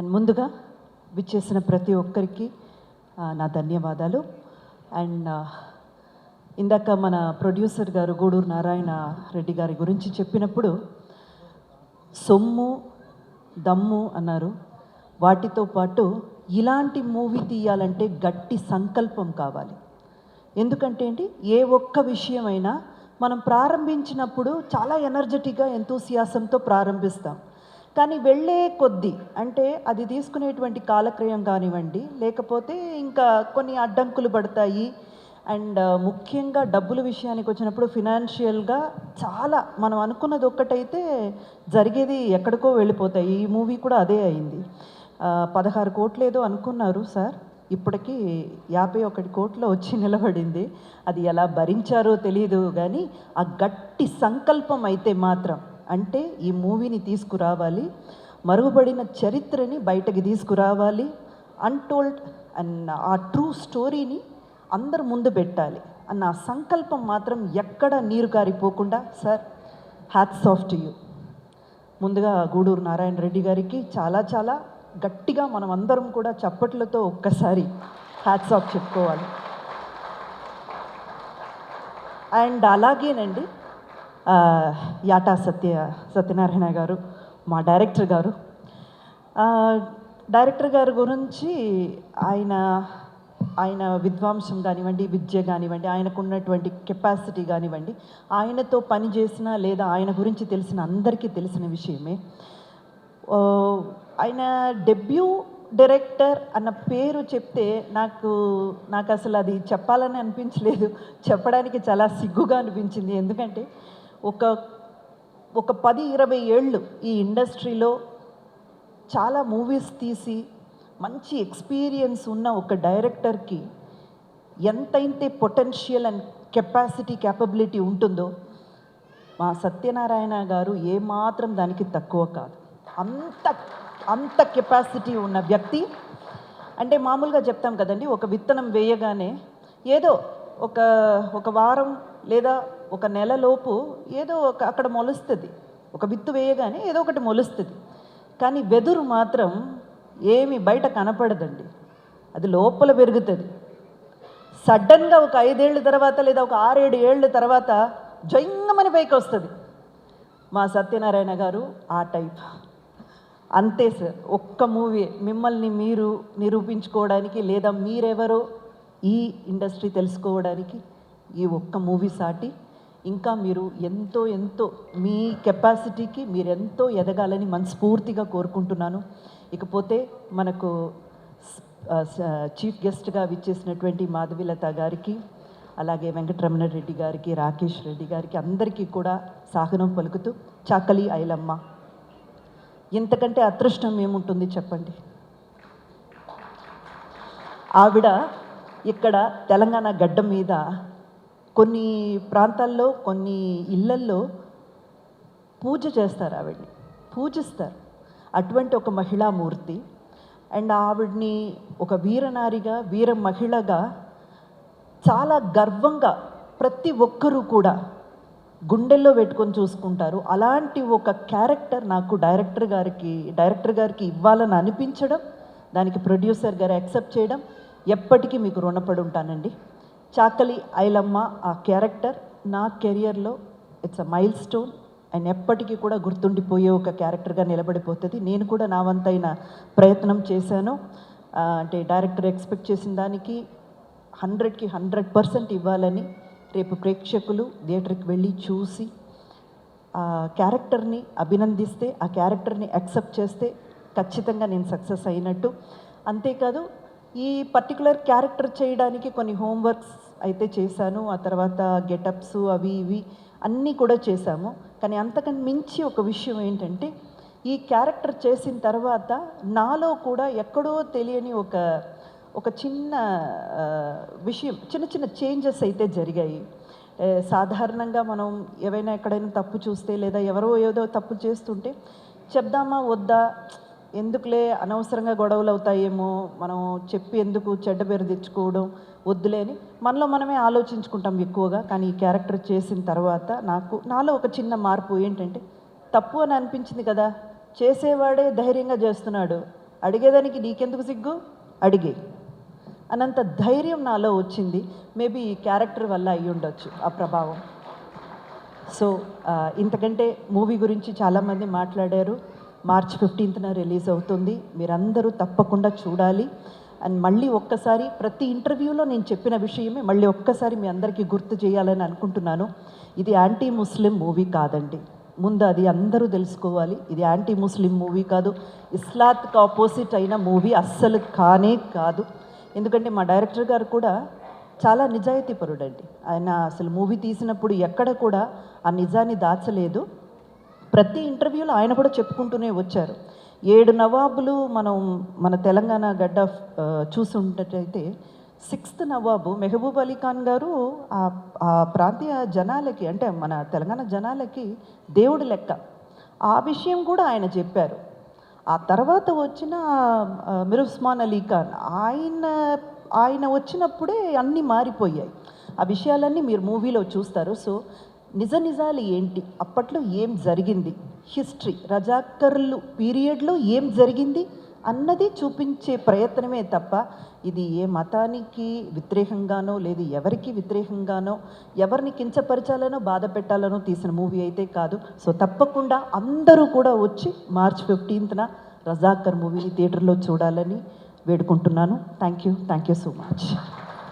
And ముందుగా విచ్చేసిన ప్రతి ఒక్కరికి నా ధన్యవాదాలు. అండ్ ఇందాక మన ప్రొడ్యూసర్ గారు గూడూరు నారాయణ రెడ్డి గారి గురించి చెప్పినప్పుడు సొమ్ము దమ్ము అన్నారు. వాటితో పాటు ఇలాంటి మూవీ తీయాలంటే గట్టి సంకల్పం కావాలి. ఎందుకంటే ఏంటి? ఏ ఒక్క విషయమైనా మనం ప్రారంభించినప్పుడు చాలా ఎనర్జెటిక్గా ఎంతోసియాసంతో ప్రారంభిస్తాం. కానీ వెళ్ళే కొద్దీ అంటే అది తీసుకునేటువంటి కాలక్రయం కానివ్వండి లేకపోతే ఇంకా కొన్ని అడ్డంకులు పడతాయి. అండ్ ముఖ్యంగా డబ్బుల విషయానికి వచ్చినప్పుడు ఫినాన్షియల్గా చాలా మనం అనుకున్నది ఒక్కటైతే జరిగేది ఎక్కడికో వెళ్ళిపోతాయి. ఈ మూవీ కూడా అదే అయింది. పదహారు కోట్లు ఏదో అనుకున్నారు సార్. ఇప్పటికీ యాభై ఒకటి కోట్లు వచ్చి నిలబడింది. అది ఎలా భరించారో తెలియదు కానీ ఆ గట్టి సంకల్పం అయితే మాత్రం అంటే ఈ మూవీని తీసుకురావాలి మరుగుపడిన చరిత్రని బయటకి తీసుకురావాలి అన్టోల్డ్ అండ్ ఆ ట్రూ స్టోరీని అందరు ముందు పెట్టాలి అన్న సంకల్పం మాత్రం ఎక్కడ నీరు కారిపోకుండా sir hats off to you ముందుగా గూడూరు నారాయణ రెడ్డి గారికి చాలా చాలా గట్టిగా మనం అందరం కూడా చప్పట్లతో ఒక్కసారి హ్యాట్స్ ఆఫ్ చెప్పుకోవాలి. అండ్ అలాగేనండి యాటా సత్య సత్యనారాయణ గారు మా డైరెక్టర్ గారు. డైరెక్టర్ గారి గురించి ఆయన ఆయన విద్వాంసం కానివ్వండి విద్య కానివ్వండి ఆయనకు ఉన్నటువంటి కెపాసిటీ కానివ్వండి ఆయనతో పనిచేసిన లేదా ఆయన గురించి తెలిసిన అందరికీ తెలిసిన విషయమే. ఆయన డెబ్యూ డైరెక్టర్ అన్న పేరు చెప్తే నాకు నాకు అసలు అది చెప్పాలని అనిపించలేదు. చెప్పడానికి చాలా సిగ్గుగా అనిపించింది. ఎందుకంటే ఒక ఒక పది ఇరవై ఏళ్ళు ఈ ఇండస్ట్రీలో చాలా మూవీస్ తీసి మంచి ఎక్స్పీరియన్స్ ఉన్న ఒక డైరెక్టర్కి ఎంతైతే పొటెన్షియల్ అండ్ కెపాసిటీ క్యాపబిలిటీ ఉంటుందో మా సత్యనారాయణ గారు ఏమాత్రం దానికి తక్కువ కాదు. అంత అంత కెపాసిటీ ఉన్న వ్యక్తి. అంటే మామూలుగా చెప్తాం కదండి ఒక విత్తనం వేయగానే ఏదో ఒక ఒక వారం లేదా ఒక నెలలోపు ఏదో ఒక అక్కడ మొలుస్తుంది. ఒక విత్తు వేయగానే ఏదో ఒకటి మొలుస్తుంది. కానీ వెదురు మాత్రం ఏమి బయట కనపడదండి. అది లోపల పెరుగుతుంది. సడన్గా ఒక ఐదేళ్ళ తర్వాత లేదా ఒక ఆరేడు ఏళ్ళ తర్వాత జంగమని పైకి వస్తుంది మా సత్యనారాయణ గారు ఆ టైప్. అంతే సార్. ఒక్క మూవీ మిమ్మల్ని మీరు నిరూపించుకోవడానికి లేదా మీరెవరో ఈ ఇండస్ట్రీ తెలుసుకోవడానికి ఈ ఒక్క మూవీ సాటి ఇంకా మీరు ఎంతో ఎంతో మీ కెపాసిటీకి మీరు ఎంతో ఎదగాలని మనస్ఫూర్తిగా కోరుకుంటున్నాను. ఇకపోతే మనకు చీఫ్ గెస్ట్గా విచ్చేసినటువంటి మాధవిలత గారికి అలాగే వెంకటరమణ రెడ్డి గారికి రాకేష్ రెడ్డి గారికి అందరికీ కూడా సాహనం పలుకుతూ చాకలి ఐలమ్మ. ఇంతకంటే అదృష్టం ఏముంటుంది చెప్పండి? ఆవిడ ఇక్కడ తెలంగాణ గడ్డ మీద కొన్ని ప్రాంతాల్లో కొన్ని ఇళ్ళల్లో పూజ చేస్తారు ఆవిడ్ని. పూజిస్తారు. అటువంటి ఒక మహిళామూర్తి అండ్ ఆవిడ్ని ఒక వీరనారిగా వీర మహిళగా చాలా గర్వంగా ప్రతి ఒక్కరూ కూడా గుండెల్లో పెట్టుకొని చూసుకుంటారు. అలాంటి ఒక క్యారెక్టర్ నాకు డైరెక్టర్ గారికి డైరెక్టర్ గారికి ఇవ్వాలని అనిపించడం దానికి ప్రొడ్యూసర్ గారు యాక్సెప్ట్ చేయడం ఎప్పటికీ మీకు రుణపడి ఉంటానండి. చాకలి ఐలమ్మ ఆ క్యారెక్టర్ నా కెరియర్లో it's a milestone and ఎప్పటికీ కూడా గుర్తుండిపోయే ఒక క్యారెక్టర్గా నిలబడిపోతుంది. నేను కూడా నా వంతైన ప్రయత్నం చేశాను. అంటే డైరెక్టర్ ఎక్స్పెక్ట్ చేసిన దానికి హండ్రెడ్కి హండ్రెడ్ పర్సెంట్ ఇవ్వాలని రేపు ప్రేక్షకులు థియేటర్కి వెళ్ళి చూసి ఆ క్యారెక్టర్ని అభినందిస్తే ఆ క్యారెక్టర్ని యాక్సెప్ట్ చేస్తే ఖచ్చితంగా నేను సక్సెస్ అయినట్టు. అంతేకాదు ఈ పర్టికులర్ క్యారెక్టర్ చేయడానికి కొన్ని హోంవర్క్స్ అయితే చేశాను. ఆ తర్వాత గెటప్స్ అవి ఇవి అన్నీ కూడా చేశాము. కానీ అంతకని మించి ఒక విషయం ఏంటంటే ఈ క్యారెక్టర్ చేసిన తర్వాత నాలో కూడా ఎక్కడో తెలియని ఒక ఒక చిన్న విషయం చిన్న చిన్న చేంజెస్ అయితే జరిగాయి. సాధారణంగా మనం ఏవైనా ఎక్కడైనా తప్పు చూస్తే లేదా ఎవరో ఏదో తప్పు చేస్తుంటే చెప్దామా? వద్దా? ఎందుకులే అనవసరంగా గొడవలు అవుతాయేమో మనం చెప్పి ఎందుకు చెడ్డ పేరు తెచ్చుకోవడం వద్దులే అని మనలో మనమే ఆలోచించుకుంటాం ఎక్కువగా. కానీ ఈ క్యారెక్టర్ చేసిన తర్వాత నాకు నాలో ఒక చిన్న మార్పు ఏంటంటే తప్పు అని అనిపించింది కదా. చేసేవాడే ధైర్యంగా చేస్తున్నాడు. అడిగేదానికి నీకెందుకు సిగ్గు? అడిగే. అనంత ధైర్యం నాలో వచ్చింది. మేబీ ఈ క్యారెక్టర్ వల్ల అయి ఉండొచ్చు ఆ ప్రభావం. సో ఇంతకంటే మూవీ గురించి చాలామంది మాట్లాడారు. మార్చ్ ఫిఫ్టీన్త్న రిలీజ్ అవుతుంది. మీరందరూ తప్పకుండా చూడాలి. అండ్ మళ్ళీ ఒక్కసారి ప్రతి ఇంటర్వ్యూలో నేను చెప్పిన విషయమే మళ్ళీ ఒక్కసారి మీ అందరికీ గుర్తు చేయాలని అనుకుంటున్నాను. ఇది యాంటీ ముస్లిం మూవీ కాదండి. ముందు అది అందరూ తెలుసుకోవాలి. ఇది యాంటీ ముస్లిం మూవీ కాదు. ఇస్లాత్కి ఆపోజిట్ అయిన మూవీ అస్సలు కానే కాదు. ఎందుకంటే మా డైరెక్టర్ గారు కూడా చాలా నిజాయితీపరుడండి. ఆయన అసలు మూవీ తీసినప్పుడు ఎక్కడ కూడా ఆ నిజాన్ని దాచలేదు. ప్రతి ఇంటర్వ్యూలో ఆయన కూడా చెప్పుకుంటూనే వచ్చారు. ఏడు నవాబులు మనం మన తెలంగాణ గడ్డ చూసి చూసుంటట్టయితే సిక్స్త్ నవాబు మెహబూబ్ అలీ ఖాన్ గారు ఆ ఆ ప్రాంతీయ జనాలకి అంటే మన తెలంగాణ జనాలకి దేవుడి లెక్క. ఆ విషయం కూడా ఆయన చెప్పారు. ఆ తర్వాత వచ్చిన మిరుస్మాన్ ఉస్మాన్ అలీ ఖాన్ ఆయన ఆయన వచ్చినప్పుడే అన్నీ మారిపోయాయి. ఆ విషయాలన్నీ మీరు మూవీలో చూస్తారు. సో నిజ నిజాలు ఏంటి? అప్పట్లో ఏం జరిగింది? హిస్టరీ రజాకర్లు పీరియడ్లో ఏం జరిగింది? అన్నది చూపించే ప్రయత్నమే తప్ప ఇది ఏ మతానికి వ్యతిరేకంగానో లేదు ఎవరికి వ్యతిరేకంగానో ఎవరిని కించపరచాలనో బాధ పెట్టాలనో తీసిన మూవీ అయితే కాదు. సో తప్పకుండా అందరూ కూడా వచ్చి మార్చ్ ఫిఫ్టీన్త్న రజాకర్ మూవీని థియేటర్లో చూడాలని వేడుకుంటున్నాను. Thank you thank you so much.